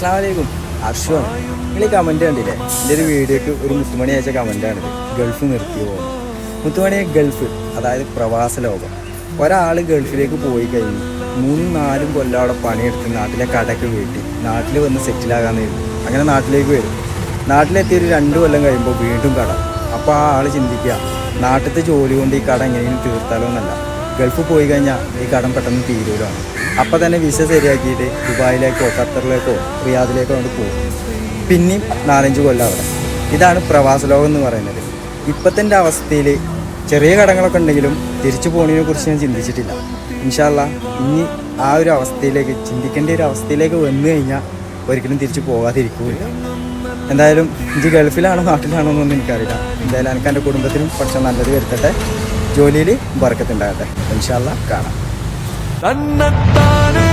അസ്സാം വലൈക്കും നിങ്ങൾ ഈ കമന്റ് കണ്ടില്ലേ? എന്റെ ഒരു വീഡിയോക്ക് ഒരു മുത്തുമണി അയച്ച കമന്റാണിത് ഗൾഫ് നിർത്തി പോകും മുത്തുമണി ഗൾഫ് അതായത് പ്രവാസ ലോകം. ഒരാൾ ഗൾഫിലേക്ക് പോയി കഴിഞ്ഞു മൂന്നും നാലും കൊല്ലം അവിടെ പണിയെടുത്ത് നാട്ടിലെ കടക്ക് വീട്ടി. നാട്ടിൽ വന്ന് സെറ്റിലാകാന്ന് കരുതി അങ്ങനെ നാട്ടിലേക്ക് വരും. നാട്ടിലെത്തി ഒരു രണ്ട് കൊല്ലം കഴിയുമ്പോൾ വീണ്ടും കട. അപ്പോൾ ആ ആൾ ചിന്തിക്കുക നാട്ടിലത്തെ ജോലി കൊണ്ട് ഈ കട എങ്ങനെയും തീർത്താലോ എന്നല്ല. ഗൾഫ് പോയി കഴിഞ്ഞാൽ ഈ കടം പെട്ടെന്ന് തീരുവാണ് അപ്പം തന്നെ വിസ ശരിയാക്കിയിട്ട് ദുബായിലേക്കോ ഖത്തറിലേക്കോ റിയാദിലേക്കോ കൊണ്ട് പോകും. പിന്നെയും നാലഞ്ച് കൊല്ലം അവിടെ. ഇതാണ് പ്രവാസ ലോകം എന്ന് പറയുന്നത്. ഇപ്പത്തിന്റെ അവസ്ഥയിൽ ചെറിയ കടങ്ങളൊക്കെ ഉണ്ടെങ്കിലും തിരിച്ചു പോകുന്നതിനെ കുറിച്ച് ഞാൻ ചിന്തിച്ചിട്ടില്ല. ഇൻഷാല്ല ഇനി ആ ഒരു അവസ്ഥയിലേക്ക് ചിന്തിക്കേണ്ട ഒരു അവസ്ഥയിലേക്ക് വന്നു കഴിഞ്ഞാൽ ഒരിക്കലും തിരിച്ചു പോകാതിരിക്കില്ല. എന്തായാലും ഇത് ഗൾഫിലാണോ നാട്ടിലാണോ എന്നൊന്നും എനിക്കറിയില്ല. എന്തായാലും എനിക്ക് എന്റെ കുടുംബത്തിനും കുറച്ച് നല്ലത് വരുത്തട്ടെ. ജോലിയിൽ ബർക്കത്തുണ്ടാകട്ടെ ഇൻഷാല്ല കാണാം. വാനിൽ